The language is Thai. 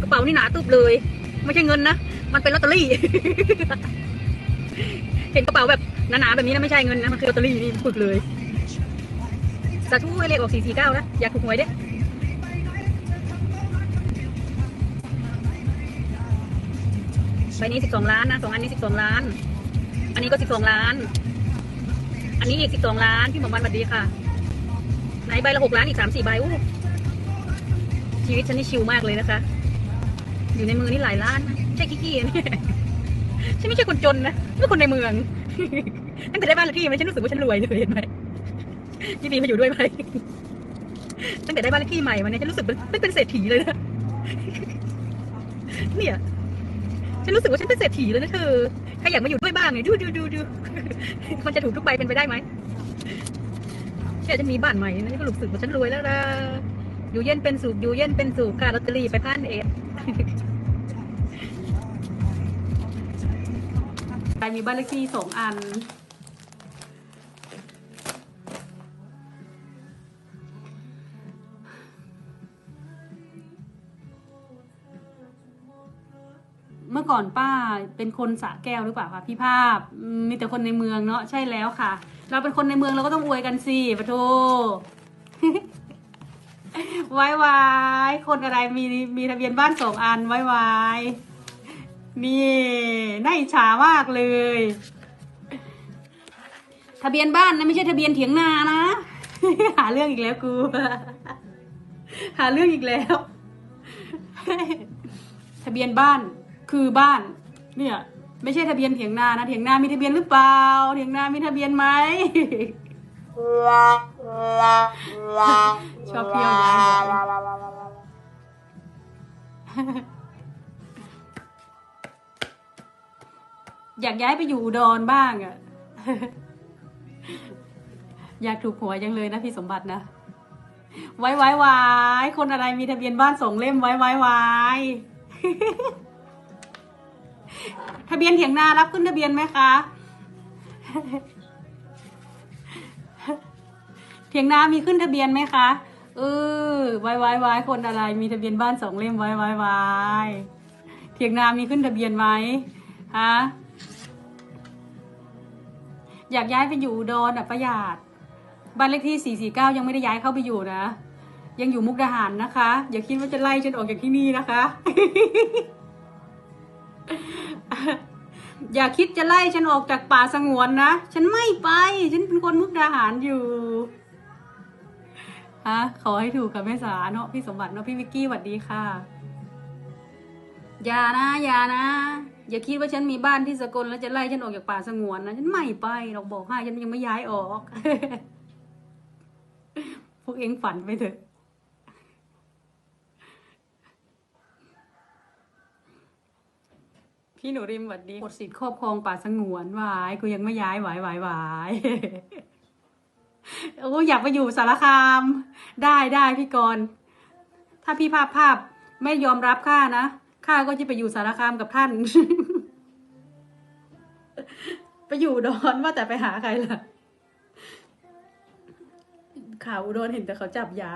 กระเป๋านี่หนาตึบเลย ไม่ใช่เงินนะ มันเป็นลอตเตอรี่ เห็นกระเป๋าแบบหนาๆแบบนี้นะไม่ใช่เงินนะ มันคือลอตเตอรี่นี่ปึกเลยสาธุให้เลขออกสี่สี่เก้านะ อยากถูกหวยเด้ใบนี้สิบสองล้านนะสองอันนี้สิบสองล้าน อันนี้ก็สิบสองล้าน อันนี้อีกสิบสองล้านพี่หมอมันสวัสดีค่ะ ไหนใบละหกล้านอีกสามสี่ใบอู้ชีวิตฉันนี่ชิลมากเลยนะคะ อยู่ในมือนี่หลายล้านนะใช่กี้กี้นี่ฉันไม่ใช่คนจนนะไม่คนในเมืองตั้งแต่ได้บ้านเลขที่มันฉันรู้สึกว่าฉันรวยเลยเห็นไหมยินดีมาอยู่ด้วยไหมตั้งแต่ได้บ้านเลขที่ใหม่มาเนี่ยฉันรู้สึกเป็นเป็นเศรษฐีเลยนะเนี่ยฉันรู้สึกว่าฉันเป็นเศรษฐีเลยนะเธอใครอยากมาอยู่ด้วยบ้างเนี่ยดูดูดูดูมันจะถูกทุกใบเป็นไปได้ไหมแค่จะมีบ้านใหม่นะก็รู้สึกว่าฉันรวยแล้วละ อยู่เย็นเป็นสุขอยู่เย็นเป็นสุขค่ะลอตเตอรี่ไปพันเอ็ดใครมีบ้านเลขที่สองอัน เมื่อก่อนป้าเป็นคนสะแก้วหรือเปล่าคะพี่ภาพมมีแต่คนในเมืองเนาะใช่แล้วค่ะ เราเป็นคนในเมืองเราก็ต้องอวยกันสิปะโท ไว้ไว้คนอะไรมีมีทะเบียนบ้านสองอันไว้ไว้นี่น่าอิจฉามากเลย ทะเบียนบ้านนะไม่ใช่ทะเบียนเถียงนานะ หาเรื่องอีกแล้วกู หาเรื่องอีกแล้ว ทะเบียนบ้านคือบ้าน เนี่ย ไม่ใช่ทะเบียนเถียงนานะเถียงนามีทะเบียนหรือเปล่าเถียงนามีทะเบียนไหม ชอบเที่ยวย้ายบ่อยอยากย้ายไปอยู่อุดรบ้างอะ อยากถูกหวยังเลยนะพี่สมบัตินะ ไว้ไว้ไว้คนอะไรมีทะเบียนบ้านสองเล่มไว้ไว้ไว้ทะเบียนเถียงนารับขึ้นทะเบียนไหมคะ เถียงนามีขึ้นทะเบียนไหมคะเออว้ไว้ไว้คนอะไร มีทะเบียนบ้านสองเล่มว้ไว้ไว้เถียงนามีขึ้นทะเบียนไหมฮะอยากย้ายไปอยู่อุดรอะประหยัดบ้านเลขที่ 449 ยังไม่ได้ย้ายเข้าไปอยู่นะ ยังอยู่มุกดาหารนะคะ อย่าคิดว่าจะไล่ฉันออกจากที่นี่นะคะ อย่าคิดจะไล่ฉันออกจากป่าสงวนนะ ฉันไม่ไป ฉันเป็นคนมุกดาหารอยู่ะขอให้ถูกค่ะแม่สาเนาะพี่สมบัติเนาะพี่วิกกี้สวัสดีค่ะ อย่านะ อย่านะ อย่าคิดว่าฉันมีบ้านที่สกลแล้วจะไล่ฉันออกจากป่าสงวนนะฉันไม่ไปเราบอกให้ฉันยังไม่ย้ายออก พวกเองฝันไปเถอะพี่หนูริมสวัสดีหมดสิทธิ์ครอบครองป่าสงวนวายกูยังไม่ย้ายหวายวายวาย โอ้อยากไปอยู่สารคาม ได้ได้พี่กรณ์ถ้าพี่ภาพภาพไม่ยอมรับข้านะข้าก็จะไปอยู่สารคามกับท่าน ไปอยู่ดอนว่าแต่ไปหาใครล่ะข่าวอุดรเห็นแต่เขาจับยา